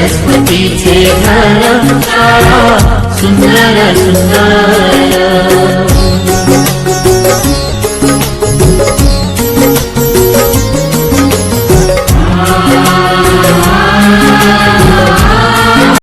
हे सरस्वतीचे घर शाळा सुंदर सुंदर